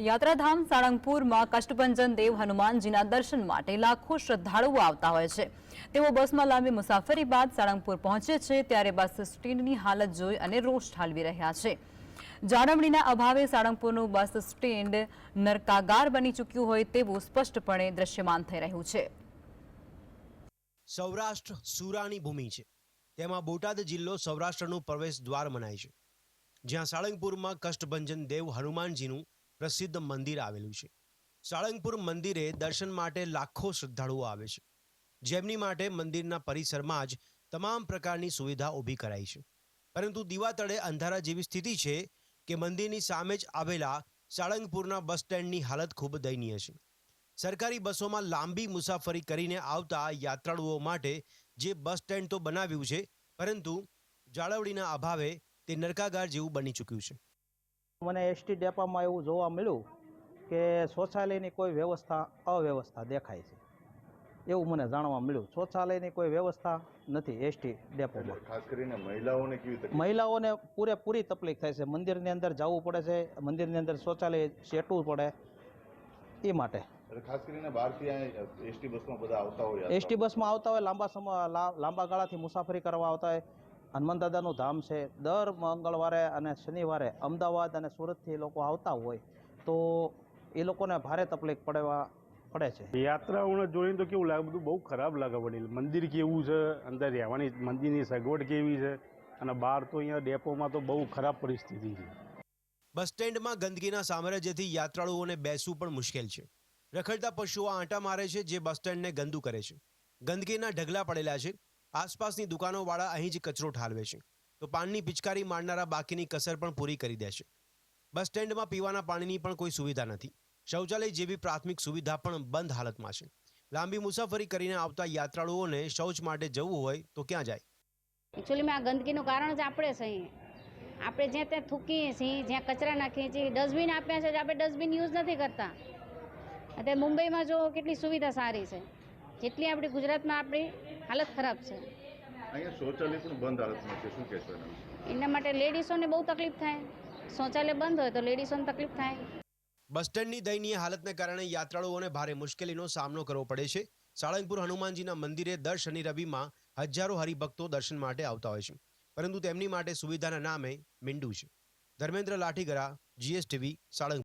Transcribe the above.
યાત્રાધામ સાળંગપુરમાં કષ્ટભંજન દેવ હનુમાનજીના દર્શન માટે લાખો શ્રદ્ધાળુઓ આવતા હોય છે. તેઓ બસમાં લાંબી મુસાફરી બાદ સાળંગપુર પહોંચે છે, ત્યારે બસ સ્ટેન્ડની હાલત જોઈ અને રોષ ઠાલવી રહ્યા છે. જાળવણીના અભાવે સાળંગપુરનું બસ સ્ટેન્ડ નરકાગાર બની ચૂક્યું હોય તેવું સ્પષ્ટપણે દ્રશ્યમાન થઈ રહ્યું છે. સૌરાષ્ટ્ર સુરાની ભૂમિ છે. તેમાં બોટાદ જિલ્લો સૌરાષ્ટ્રનું પ્રવેશ દ્વાર મનાય છે. જ્યાં સાળંગપુરમાં કષ્ટભંજન દેવ હનુમાનજીનું પ્રસિદ્ધ મંદિર આવેલું છે. સાળંગપુર મંદિરે દર્શન માટે લાખો શ્રદ્ધાળુઓ આવે છે. જેમની માટે મંદિરના પરિસરમાં જ તમામ પ્રકારની સુવિધા ઊભી કરાઈ છે. પરંતુ દીવા તળે અંધારા જેવી સ્થિતિ છે કે મંદિરની સામે જ આવેલા સાળંગપુરના બસ સ્ટેન્ડની હાલત ખૂબ દયનીય છે. સરકારી બસોમાં લાંબી મુસાફરી કરીને આવતા યાત્રાળુઓ માટે જે બસ સ્ટેન્ડ તો બનાવ્યું છે, પરંતુ જાળવણીના અભાવે તે નરકાગાર જેવું બની ચૂક્યું છે. મને એસટી ડેપામાં એવું જોવા મળ્યું કે શૌચાલયની કોઈ વ્યવસ્થા અવ્યવસ્થા દેખાય છે. એવું મને જાણવા મળ્યું. શૌચાલયની કોઈ વ્યવસ્થા નથી એસટી ડેપોમાં. ખાસ કરીને મહિલાઓને કેવી મહિલાઓને પૂરેપૂરી તકલીફ થાય છે. મંદિરની અંદર જવું પડે છે મંદિરની અંદર શૌચાલય સેટવું પડે એ માટે. ખાસ કરીને બહારથી એસટી બસમાં બધા આવતા હોય એસટી બસમાં આવતા હોય લાંબા સમય લાંબા ગાળાથી મુસાફરી કરવા આવતા હોય. હનુમાન દાદાનું ધામ છે. દર મંગળવારે અને શનિવારે અમદાવાદ અને સુરતથી લોકો આવતા હોય તો એ લોકોને ભારે તકલીફ પડવા પડે છે. યાત્રાઓને જોઈને તો કેવું લાગે બધું બહુ ખરાબ લાગે વડીલ. મંદિર કેવું છે? અંદર રહેવાની મંદિરની સગવડ કેવી છે? અને બહાર તો અહીંયા ડેપોમાં તો બહુ ખરાબ પરિસ્થિતિ છે. બસ સ્ટેન્ડમાં ગંદકીના સામ્રાજ્યથી યાત્રાળુઓને બેસવું પણ મુશ્કેલ છે. રખડતા પશુઓ આંટા મારે છે જે બસ સ્ટેન્ડને ગંદુ કરે છે. ગંદકીના ઢગલા પડેલા છે. આસપાસની દુકાનોવાળા અહીં જ કચરો ઠાલવે છે. તો પાનની પિચકારી મારનારા બાકીની કસર પણ પૂરી કરી દે છે. બસ સ્ટેન્ડમાં પીવાના પાણીની પણ કોઈ સુવિધા નથી. શૌચાલય જેવી પ્રાથમિક સુવિધા પણ બંધ હાલતમાં છે. લાંબી મુસાફરી કરીને આવતા યાત્રાળુઓને શૌચ માટે જવું હોય તો ક્યાં જાય? એકચ્યુઅલીમાં આ ગંદકીનું કારણ જ આપણે છે આપણે જ્યાં ત્યાં થૂકીએ છીએ, જ્યાં કચરા નાખીએ છીએ, ડસ્ટબિન આપ્યા છે આપણે ડસ્ટબિન યુઝ નથી કરતા. અત્યારે મુંબઈમાં જો કેટલી સુવિધા સારી છે. જેટલી આપણી ગુજરાતમાં આપણી હાલત ખરાબ છે. અહીંયા શૌચાલય પણ બંધ હાલતમાં છે શું કહેશો એના એના માટે લેડીઝોને બહુ તકલીફ થાય. શૌચાલય બંધ હોય તો લેડીઝોને તકલીફ થાય. બસ સ્ટેન્ડની દયનીય હાલતને કારણે યાત્રાળુઓને ભારે મુશ્કેલીનો સામનો કરવો પડે છે. સાળંગપુર હનુમાનજીના મંદિરે દર શનિ રવિમાં હજારો હરિભક્તો દર્શન માટે આવતા હોય છે. પરંતુ તેમની માટે સુવિધાના નામે મીંડું છે. ધર્મેન્દ્ર લાઠીગરા જીએસટીવી સાળંગપુર.